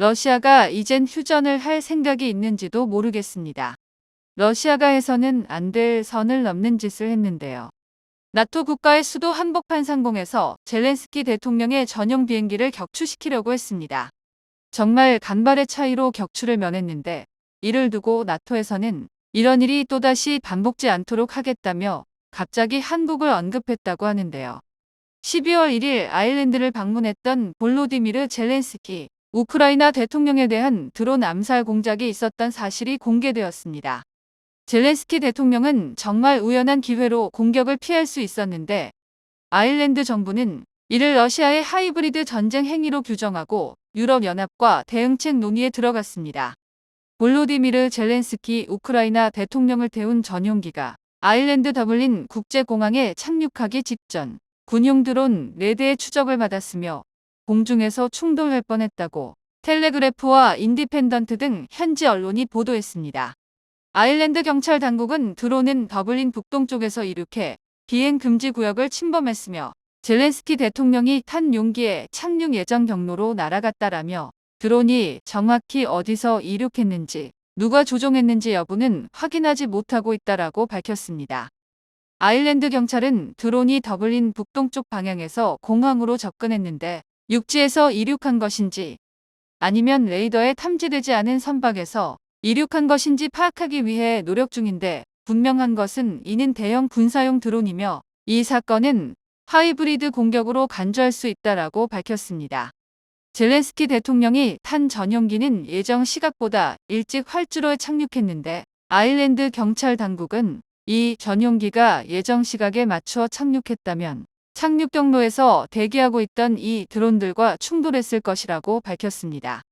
러시아가 이젠 휴전을 할 생각이 있는지도 모르겠습니다. 러시아가 해서는 안 될 선을 넘는 짓을 했는데요. 나토 국가의 수도 한복판 상공에서 젤렌스키 대통령의 전용 비행기를 격추시키려고 했습니다. 정말 간발의 차이로 격추를 면했는데 이를 두고 나토에서는 이런 일이 또다시 반복지 않도록 하겠다며 갑자기 한국을 언급했다고 하는데요. 12월 1일 아일랜드를 방문했던 볼로디미르 젤렌스키 우크라이나 대통령에 대한 드론 암살 공작이 있었던 사실이 공개되었습니다. 젤렌스키 대통령은 정말 우연한 기회로 공격을 피할 수 있었는데 아일랜드 정부는 이를 러시아의 하이브리드 전쟁 행위로 규정하고 유럽연합과 대응책 논의에 들어갔습니다. 볼로디미르 젤렌스키 우크라이나 대통령을 태운 전용기가 아일랜드 더블린 국제공항에 착륙하기 직전 군용 드론 4대의 추적을 받았으며 공중에서 충돌할 뻔했다고 텔레그래프와 인디펜던트 등 현지 언론이 보도했습니다. 아일랜드 경찰 당국은 드론은 더블린 북동쪽에서 이륙해 비행 금지 구역을 침범했으며 젤렌스키 대통령이 탄 용기의 착륙 예정 경로로 날아갔다라며 드론이 정확히 어디서 이륙했는지 누가 조종했는지 여부는 확인하지 못하고 있다라고 밝혔습니다. 아일랜드 경찰은 드론이 더블린 북동쪽 방향에서 공항으로 접근했는데 육지에서 이륙한 것인지 아니면 레이더에 탐지되지 않은 선박에서 이륙한 것인지 파악하기 위해 노력 중인데 분명한 것은 이는 대형 군사용 드론이며 이 사건은 하이브리드 공격으로 간주할 수 있다라고 밝혔습니다. 젤렌스키 대통령이 탄 전용기는 예정 시각보다 일찍 활주로에 착륙했는데 아일랜드 경찰 당국은 이 전용기가 예정 시각에 맞추어 착륙했다면 착륙 경로에서 대기하고 있던 이 드론들과 충돌했을 것이라고 밝혔습니다.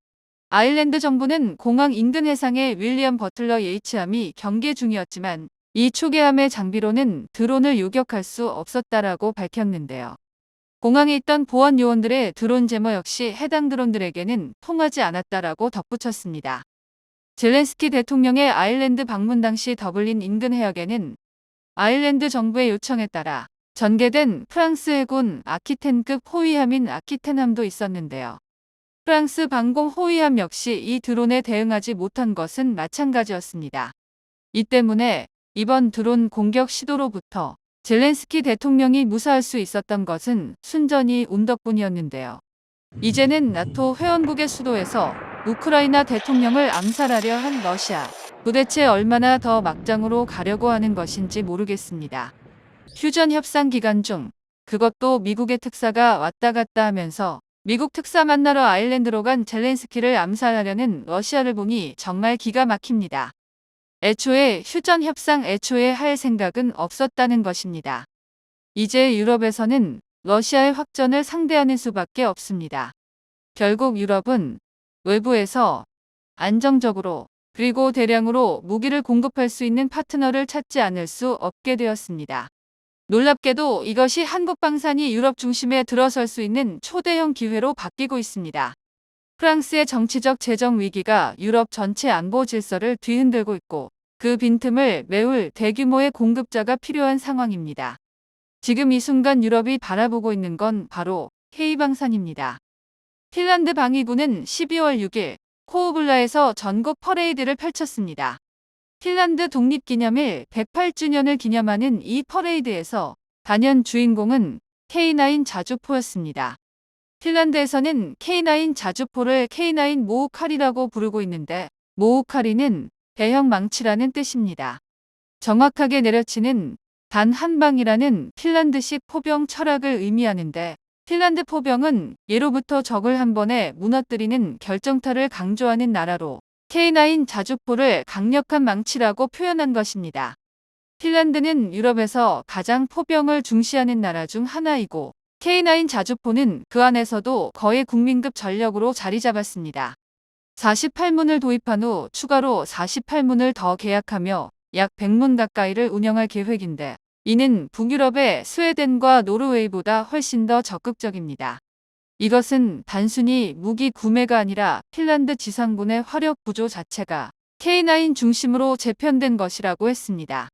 아일랜드 정부는 공항 인근 해상에 윌리엄 버틀러 H함이 경계 중이었지만 이 초계함의 장비로는 드론을 요격할 수 없었다라고 밝혔는데요. 공항에 있던 보안 요원들의 드론 제모 역시 해당 드론들에게는 통하지 않았다라고 덧붙였습니다. 젤렌스키 대통령의 아일랜드 방문 당시 더블린 인근 해역에는 아일랜드 정부의 요청에 따라 전개된 프랑스 해군 아키텐급 호위함인 아키텐함도 있었는데요. 프랑스 방공 호위함 역시 이 드론에 대응하지 못한 것은 마찬가지였습니다. 이 때문에 이번 드론 공격 시도로부터 젤렌스키 대통령이 무사할 수 있었던 것은 순전히 운 덕분이었는데요. 이제는 나토 회원국의 수도에서 우크라이나 대통령을 암살하려 한 러시아. 도대체 얼마나 더 막장으로 가려고 하는 것인지 모르겠습니다. 휴전 협상 기간 중 그것도 미국의 특사가 왔다 갔다 하면서 미국 특사 만나러 아일랜드로 간 젤렌스키를 암살하려는 러시아를 보니 정말 기가 막힙니다. 애초에 휴전 협상 애초에 할 생각은 없었다는 것입니다. 이제 유럽에서는 러시아의 확전을 상대하는 수밖에 없습니다. 결국 유럽은 외부에서 안정적으로 그리고 대량으로 무기를 공급할 수 있는 파트너를 찾지 않을 수 없게 되었습니다. 놀랍게도 이것이 한국 방산이 유럽 중심에 들어설 수 있는 초대형 기회로 바뀌고 있습니다. 프랑스의 정치적 재정 위기가 유럽 전체 안보 질서를 뒤흔들고 있고 그 빈틈을 메울 대규모의 공급자가 필요한 상황입니다. 지금 이 순간 유럽이 바라보고 있는 건 바로 K방산입니다. 핀란드 방위군은 12월 6일 코우블라에서 전국 퍼레이드를 펼쳤습니다. 핀란드 독립기념일 108주년을 기념하는 이 퍼레이드에서 단연 주인공은 K9 자주포였습니다. 핀란드에서는 K9 자주포를 K9 모우칼이라고 부르고 있는데 모우칼이는 대형 망치라는 뜻입니다. 정확하게 내려치는 단 한 방이라는 핀란드식 포병 철학을 의미하는데 핀란드 포병은 예로부터 적을 한 번에 무너뜨리는 결정타를 강조하는 나라로 K9 자주포를 강력한 망치라고 표현한 것입니다. 핀란드는 유럽에서 가장 포병을 중시하는 나라 중 하나이고 K9 자주포는 그 안에서도 거의 국민급 전력으로 자리 잡았습니다. 48문을 도입한 후 추가로 48문을 더 계약하며 약 100문 가까이를 운영할 계획인데 이는 북유럽의 스웨덴과 노르웨이보다 훨씬 더 적극적입니다. 이것은 단순히 무기 구매가 아니라 핀란드 지상군의 화력 구조 자체가 K9 중심으로 재편된 것이라고 했습니다.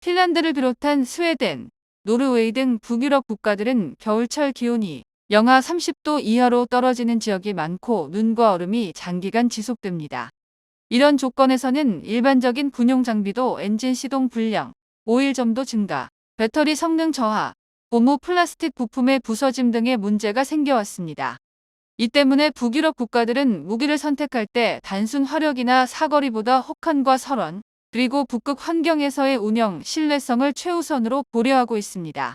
핀란드를 비롯한 스웨덴, 노르웨이 등 북유럽 국가들은 겨울철 기온이 영하 30도 이하로 떨어지는 지역이 많고 눈과 얼음이 장기간 지속됩니다. 이런 조건에서는 일반적인 군용 장비도 엔진 시동 불량, 오일 점도 증가, 배터리 성능 저하, 고무 플라스틱 부품의 부서짐 등의 문제가 생겨왔습니다. 이 때문에 북유럽 국가들은 무기를 선택할 때 단순 화력이나 사거리보다 혹한과 설원, 그리고 북극 환경에서의 운영 신뢰성을 최우선으로 고려하고 있습니다.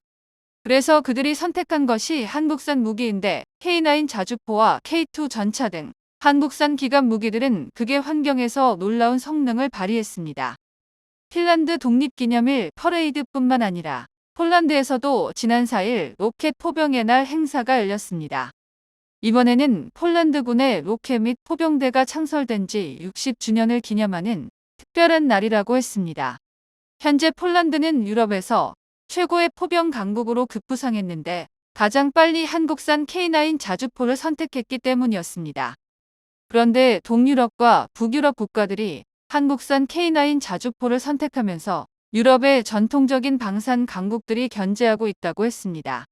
그래서 그들이 선택한 것이 한국산 무기인데 K9 자주포와 K2 전차 등 한국산 기갑 무기들은 극의 환경에서 놀라운 성능을 발휘했습니다. 핀란드 독립기념일 퍼레이드뿐만 아니라 폴란드에서도 지난 4일 로켓 포병의 날 행사가 열렸습니다. 이번에는 폴란드군의 로켓 및 포병대가 창설된 지 60주년을 기념하는 특별한 날이라고 했습니다. 현재 폴란드는 유럽에서 최고의 포병 강국으로 급부상했는데 가장 빨리 한국산 K9 자주포를 선택했기 때문이었습니다. 그런데 동유럽과 북유럽 국가들이 한국산 K9 자주포를 선택하면서 유럽의 전통적인 방산 강국들이 견제하고 있다고 했습니다.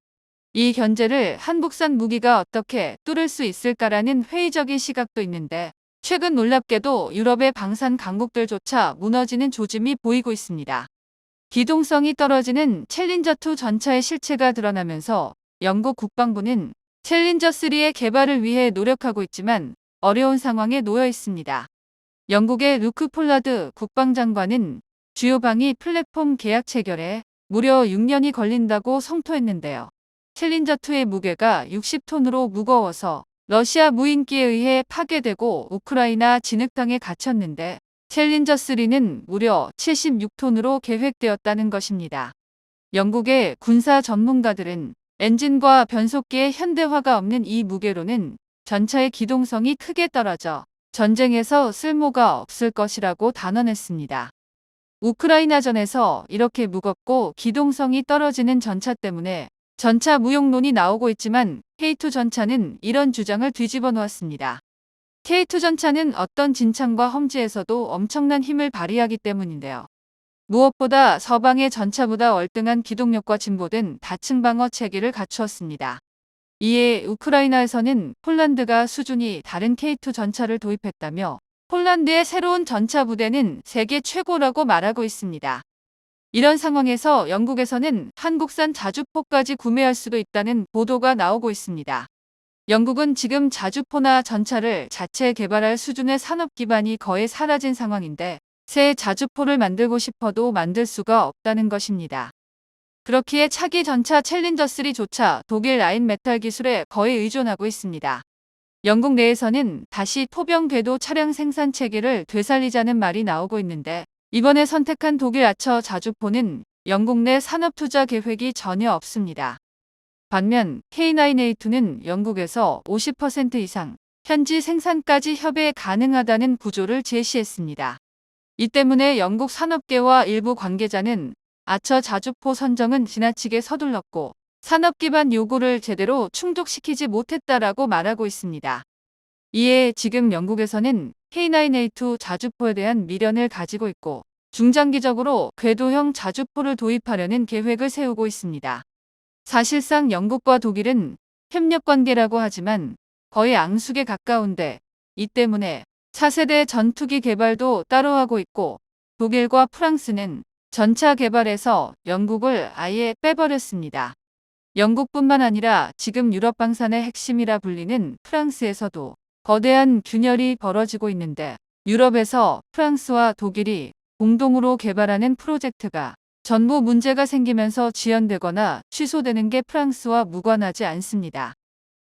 이 견제를 한국산 무기가 어떻게 뚫을 수 있을까라는 회의적인 시각도 있는데 최근 놀랍게도 유럽의 방산 강국들조차 무너지는 조짐이 보이고 있습니다. 기동성이 떨어지는 챌린저2 전차의 실체가 드러나면서 영국 국방부는 챌린저3의 개발을 위해 노력하고 있지만 어려운 상황에 놓여 있습니다. 영국의 루크 폴라드 국방장관은 주요 방위 플랫폼 계약 체결에 무려 6년이 걸린다고 성토했는데요. 챌린저2의 무게가 60톤으로 무거워서 러시아 무인기에 의해 파괴되고 우크라이나 진흙탕에 갇혔는데 챌린저3는 무려 76톤으로 계획되었다는 것입니다. 영국의 군사 전문가들은 엔진과 변속기의 현대화가 없는 이 무게로는 전차의 기동성이 크게 떨어져 전쟁에서 쓸모가 없을 것이라고 단언했습니다. 우크라이나전에서 이렇게 무겁고 기동성이 떨어지는 전차 때문에 전차 무용론이 나오고 있지만 K2 전차는 이런 주장을 뒤집어 놓았습니다. K2 전차는 어떤 진창과 험지에서도 엄청난 힘을 발휘하기 때문인데요. 무엇보다 서방의 전차보다 월등한 기동력과 진보된 다층 방어 체계를 갖추었습니다. 이에 우크라이나에서는 폴란드가 수준이 다른 K2 전차를 도입했다며 폴란드의 새로운 전차 부대는 세계 최고라고 말하고 있습니다. 이런 상황에서 영국에서는 한국산 자주포까지 구매할 수도 있다는 보도가 나오고 있습니다. 영국은 지금 자주포나 전차를 자체 개발할 수준의 산업 기반이 거의 사라진 상황인데 새 자주포를 만들고 싶어도 만들 수가 없다는 것입니다. 그렇기에 차기 전차 챌린저3조차 독일 라인 메탈 기술에 거의 의존하고 있습니다. 영국 내에서는 다시 포병 궤도 차량 생산 체계를 되살리자는 말이 나오고 있는데 이번에 선택한 독일 아처 자주포는 영국 내 산업 투자 계획이 전혀 없습니다. 반면 K9A2는 영국에서 50% 이상 현지 생산까지 협의 가능하다는 구조를 제시했습니다. 이 때문에 영국 산업계와 일부 관계자는 아처 자주포 선정은 지나치게 서둘렀고 산업 기반 요구를 제대로 충족시키지 못했다라고 말하고 있습니다. 이에 지금 영국에서는 K9A2 자주포에 대한 미련을 가지고 있고 중장기적으로 궤도형 자주포를 도입하려는 계획을 세우고 있습니다. 사실상 영국과 독일은 협력 관계라고 하지만 거의 앙숙에 가까운데 이 때문에 차세대 전투기 개발도 따로 하고 있고 독일과 프랑스는 전차 개발에서 영국을 아예 빼버렸습니다. 영국뿐만 아니라 지금 유럽 방산의 핵심이라 불리는 프랑스에서도 거대한 균열이 벌어지고 있는데 유럽에서 프랑스와 독일이 공동으로 개발하는 프로젝트가 전부 문제가 생기면서 지연되거나 취소되는 게 프랑스와 무관하지 않습니다.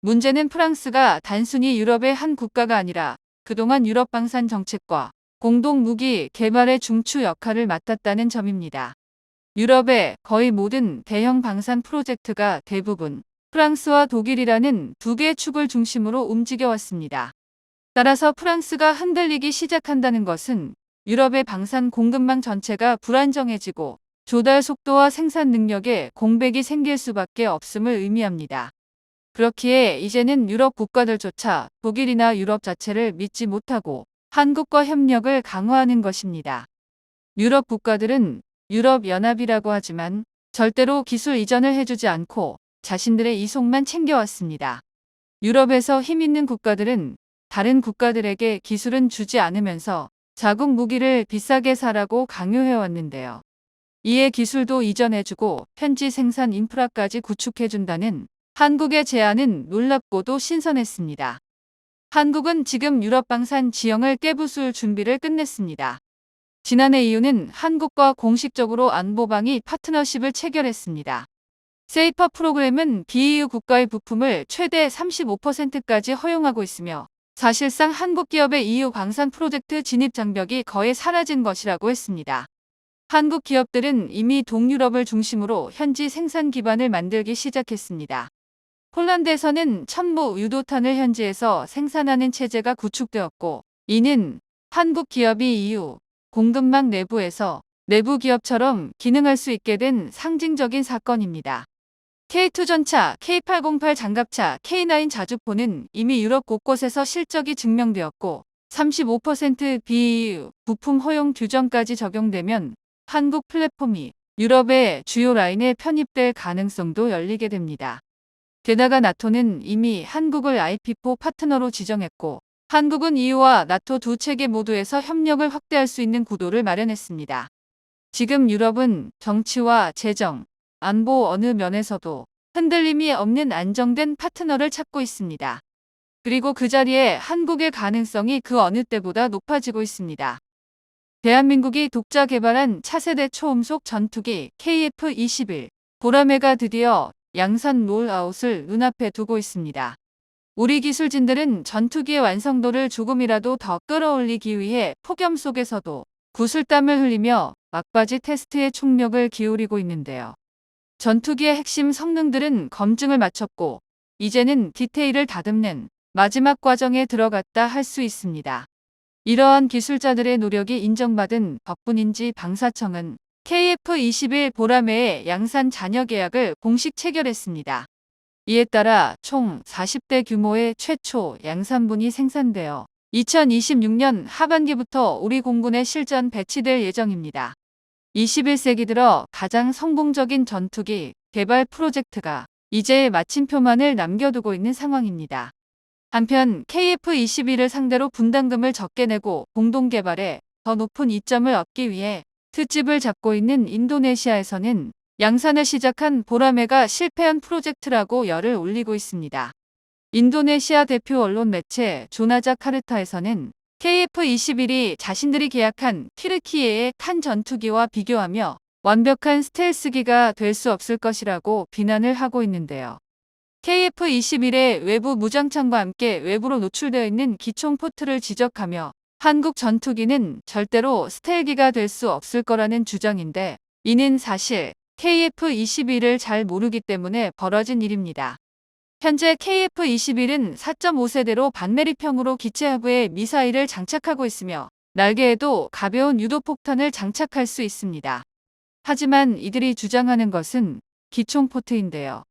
문제는 프랑스가 단순히 유럽의 한 국가가 아니라 그동안 유럽 방산 정책과 공동 무기 개발의 중추 역할을 맡았다는 점입니다. 유럽의 거의 모든 대형 방산 프로젝트가 대부분 프랑스와 독일이라는 두 개의 축을 중심으로 움직여왔습니다. 따라서 프랑스가 흔들리기 시작한다는 것은 유럽의 방산 공급망 전체가 불안정해지고 조달 속도와 생산 능력에 공백이 생길 수밖에 없음을 의미합니다. 그렇기에 이제는 유럽 국가들조차 독일이나 유럽 자체를 믿지 못하고 한국과 협력을 강화하는 것입니다. 유럽 국가들은 유럽 연합이라고 하지만 절대로 기술 이전을 해주지 않고 자신들의 이속만 챙겨왔습니다. 유럽에서 힘 있는 국가들은 다른 국가들에게 기술은 주지 않으면서 자국 무기를 비싸게 사라고 강요해왔는데요. 이에 기술도 이전해주고 현지 생산 인프라까지 구축해준다는 한국의 제안은 놀랍고도 신선했습니다. 한국은 지금 유럽 방산 지형을 깨부술 준비를 끝냈습니다. 지난해 이유는 한국과 공식적으로 안보방위 파트너십을 체결했습니다. 세이퍼 프로그램은 BEU 국가의 부품을 최대 35%까지 허용하고 있으며 사실상 한국 기업의 EU 광산 프로젝트 진입 장벽이 거의 사라진 것이라고 했습니다. 한국 기업들은 이미 동유럽을 중심으로 현지 생산 기반을 만들기 시작했습니다. 폴란드에서는 천모 유도탄을 현지에서 생산하는 체제가 구축되었고 이는 한국 기업이 EU 공급망 내부에서 내부 기업처럼 기능할 수 있게 된 상징적인 사건입니다. K2 전차, K808 장갑차, K9 자주포는 이미 유럽 곳곳에서 실적이 증명되었고 35% BEU 부품 허용 규정까지 적용되면 한국 플랫폼이 유럽의 주요 라인에 편입될 가능성도 열리게 됩니다. 게다가 나토는 이미 한국을 IP4 파트너로 지정했고 한국은 EU와 나토 두 체계 모두에서 협력을 확대할 수 있는 구도를 마련했습니다. 지금 유럽은 정치와 재정, 안보 어느 면에서도 흔들림이 없는 안정된 파트너를 찾고 있습니다. 그리고 그 자리에 한국의 가능성이 그 어느 때보다 높아지고 있습니다. 대한민국이 독자 개발한 차세대 초음속 전투기 KF-21 보라매가 드디어 양산 롤아웃을 눈앞에 두고 있습니다. 우리 기술진들은 전투기의 완성도를 조금이라도 더 끌어올리기 위해 폭염 속에서도 구슬땀을 흘리며 막바지 테스트에 총력을 기울이고 있는데요. 전투기의 핵심 성능들은 검증을 마쳤고 이제는 디테일을 다듬는 마지막 과정에 들어갔다 할 수 있습니다. 이러한 기술자들의 노력이 인정받은 덕분인지 방사청은 KF-21 보라매의 양산 잔여 계약을 공식 체결했습니다. 이에 따라 총 40대 규모의 최초 양산분이 생산되어 2026년 하반기부터 우리 공군에 실전 배치될 예정입니다. 21세기 들어 가장 성공적인 전투기 개발 프로젝트가 이제 마침표만을 남겨두고 있는 상황입니다. 한편 KF-21을 상대로 분담금을 적게 내고 공동 개발에 더 높은 이점을 얻기 위해 특집을 잡고 있는 인도네시아에서는 양산을 시작한 보라매가 실패한 프로젝트라고 열을 올리고 있습니다. 인도네시아 대표 언론 매체 조나자 카르타에서는 KF-21이 자신들이 계약한 키르키예의 칸 전투기와 비교하며 완벽한 스텔스기가 될 수 없을 것이라고 비난을 하고 있는데요. KF-21의 외부 무장창과 함께 외부로 노출되어 있는 기총 포트를 지적하며 한국 전투기는 절대로 스텔기가 될 수 없을 거라는 주장인데 이는 사실 KF-21을 잘 모르기 때문에 벌어진 일입니다. 현재 KF-21은 4.5세대로 반메리평으로 기체 하부에 미사일을 장착하고 있으며 날개에도 가벼운 유도폭탄을 장착할 수 있습니다. 하지만 이들이 주장하는 것은 기총 포트인데요.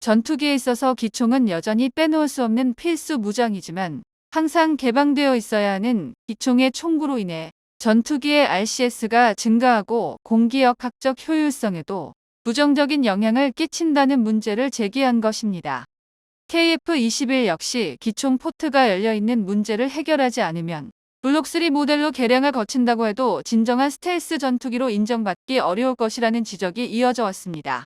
전투기에 있어서 기총은 여전히 빼놓을 수 없는 필수 무장이지만 항상 개방되어 있어야 하는 기총의 총구로 인해 전투기의 RCS가 증가하고 공기역학적 효율성에도 부정적인 영향을 끼친다는 문제를 제기한 것입니다. KF-21 역시 기총 포트가 열려있는 문제를 해결하지 않으면 블록3 모델로 개량을 거친다고 해도 진정한 스텔스 전투기로 인정받기 어려울 것이라는 지적이 이어져 왔습니다.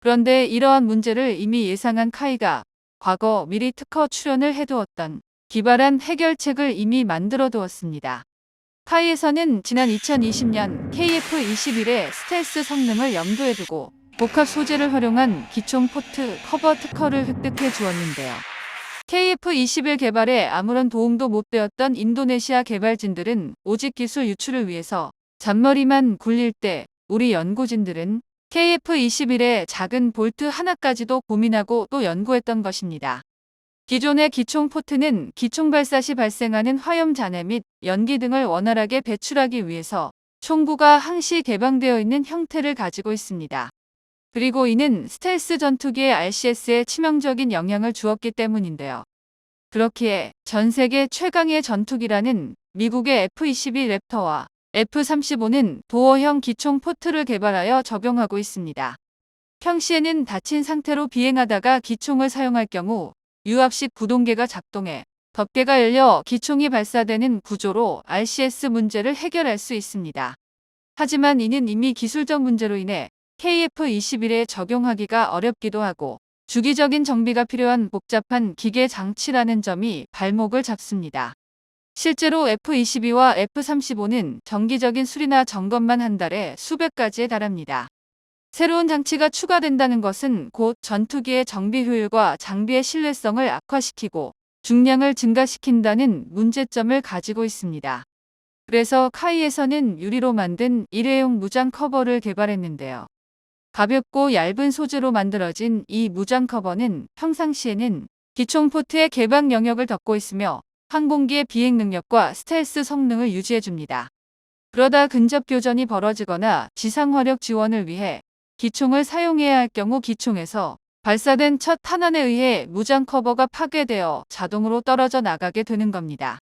그런데 이러한 문제를 이미 예상한 카이가 과거 미리 특허 출연을 해두었던 기발한 해결책을 이미 만들어 두었습니다. 카이에서는 지난 2020년 KF-21의 스텔스 성능을 염두에 두고 복합 소재를 활용한 기총 포트 커버 특허를 획득해 주었는데요. KF-21 개발에 아무런 도움도 못 되었던 인도네시아 개발진들은 오직 기술 유출을 위해서 잔머리만 굴릴 때 우리 연구진들은 KF-21의 작은 볼트 하나까지도 고민하고 또 연구했던 것입니다. 기존의 기총 포트는 기총 발사 시 발생하는 화염 잔해 및 연기 등을 원활하게 배출하기 위해서 총구가 항시 개방되어 있는 형태를 가지고 있습니다. 그리고 이는 스텔스 전투기의 RCS에 치명적인 영향을 주었기 때문인데요. 그렇기에 전 세계 최강의 전투기라는 미국의 F-22 랩터와 F-35는 도어형 기총 포트를 개발하여 적용하고 있습니다. 평시에는 닫힌 상태로 비행하다가 기총을 사용할 경우 유압식 구동계가 작동해 덮개가 열려 기총이 발사되는 구조로 RCS 문제를 해결할 수 있습니다. 하지만 이는 이미 기술적 문제로 인해 KF-21에 적용하기가 어렵기도 하고 주기적인 정비가 필요한 복잡한 기계 장치라는 점이 발목을 잡습니다. 실제로 F-22와 F-35는 정기적인 수리나 점검만 한 달에 수백 가지에 달합니다. 새로운 장치가 추가된다는 것은 곧 전투기의 정비 효율과 장비의 신뢰성을 악화시키고 중량을 증가시킨다는 문제점을 가지고 있습니다. 그래서 카이에서는 유리로 만든 일회용 무장 커버를 개발했는데요. 가볍고 얇은 소재로 만들어진 이 무장 커버는 평상시에는 기총 포트의 개방 영역을 덮고 있으며 항공기의 비행 능력과 스텔스 성능을 유지해줍니다. 그러다 근접 교전이 벌어지거나 지상 화력 지원을 위해 기총을 사용해야 할 경우 기총에서 발사된 첫 탄환에 의해 무장 커버가 파괴되어 자동으로 떨어져 나가게 되는 겁니다.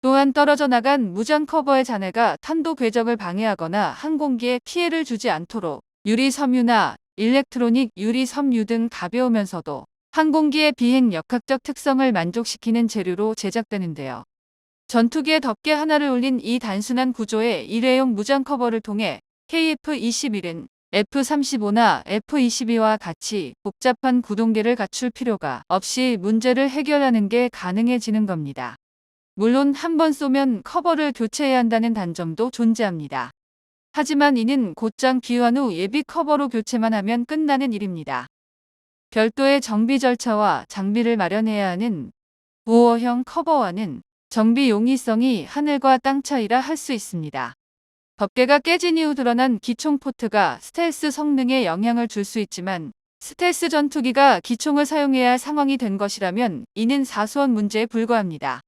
또한 떨어져 나간 무장 커버의 잔해가 탄도 궤적을 방해하거나 항공기에 피해를 주지 않도록 유리 섬유나 일렉트로닉 유리 섬유 등 가벼우면서도 항공기의 비행 역학적 특성을 만족시키는 재료로 제작되는데요. 전투기에 덮개 하나를 올린 이 단순한 구조의 일회용 무장 커버를 통해 KF-21은 F-35나 F-22와 같이 복잡한 구동계를 갖출 필요가 없이 문제를 해결하는 게 가능해지는 겁니다. 물론 한 번 쏘면 커버를 교체해야 한다는 단점도 존재합니다. 하지만 이는 곧장 귀환 후 예비 커버로 교체만 하면 끝나는 일입니다. 별도의 정비 절차와 장비를 마련해야 하는 보어형 커버와는 정비 용이성이 하늘과 땅 차이라 할 수 있습니다. 덮개가 깨진 이후 드러난 기총 포트가 스텔스 성능에 영향을 줄 수 있지만 스텔스 전투기가 기총을 사용해야 할 상황이 된 것이라면 이는 사소한 문제에 불과합니다.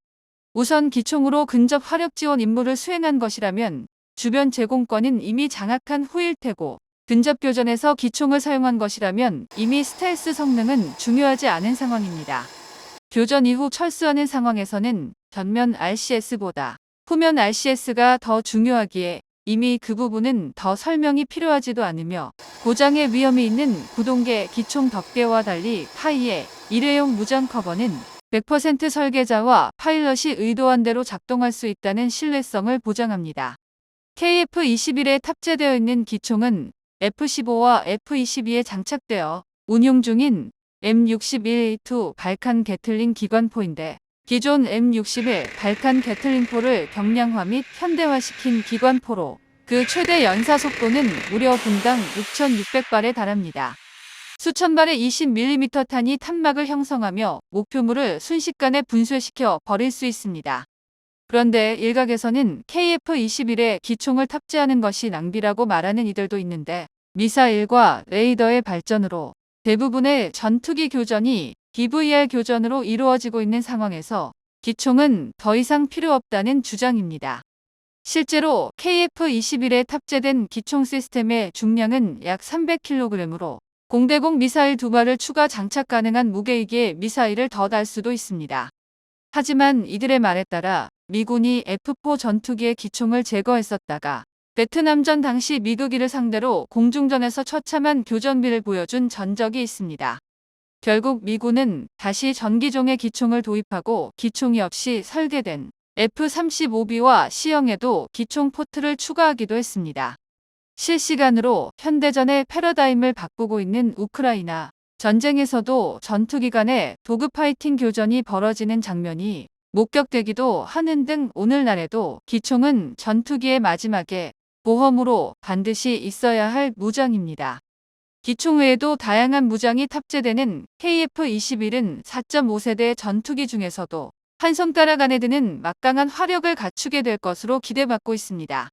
우선 기총으로 근접 화력 지원 임무를 수행한 것이라면 주변 제공권은 이미 장악한 후일 테고 근접 교전에서 기총을 사용한 것이라면 이미 스텔스 성능은 중요하지 않은 상황입니다. 교전 이후 철수하는 상황에서는 전면 RCS보다 후면 RCS가 더 중요하기에 이미 그 부분은 더 설명이 필요하지도 않으며 고장의 위험이 있는 구동계 기총 덮개와 달리 파이의 일회용 무장 커버는 100% 설계자와 파일럿이 의도한 대로 작동할 수 있다는 신뢰성을 보장합니다. KF-21에 탑재되어 있는 기총은 F-15와 F-22에 장착되어 운용 중인 M61A2 발칸 게틀링 기관포인데 기존 M61 발칸 게틀링포를 경량화 및 현대화시킨 기관포로 그 최대 연사 속도는 무려 분당 6,600발에 달합니다. 수천 발의 20mm 탄이 탄막을 형성하며 목표물을 순식간에 분쇄시켜 버릴 수 있습니다. 그런데 일각에서는 KF-21에 기총을 탑재하는 것이 낭비라고 말하는 이들도 있는데 미사일과 레이더의 발전으로 대부분의 전투기 교전이 BVR 교전으로 이루어지고 있는 상황에서 기총은 더 이상 필요 없다는 주장입니다. 실제로 KF-21에 탑재된 기총 시스템의 중량은 약 300kg으로 공대공 미사일 두 발을 추가 장착 가능한 무게이기에 미사일을 더 달 수도 있습니다. 하지만 이들의 말에 따라 미군이 F4 전투기의 기총을 제거했었다가 베트남전 당시 미국이를 상대로 공중전에서 처참한 교전비를 보여준 전적이 있습니다. 결국 미군은 다시 전기종의 기총을 도입하고 기총이 없이 설계된 F-35B와 C형에도 기총 포트를 추가하기도 했습니다. 실시간으로 현대전의 패러다임을 바꾸고 있는 우크라이나 전쟁에서도 전투기 간의 도급 파이팅 교전이 벌어지는 장면이 목격되기도 하는 등 오늘날에도 기총은 전투기의 마지막에 보험으로 반드시 있어야 할 무장입니다. 기총 외에도 다양한 무장이 탑재되는 KF-21은 4.5세대 전투기 중에서도 한 손가락 안에 드는 막강한 화력을 갖추게 될 것으로 기대받고 있습니다.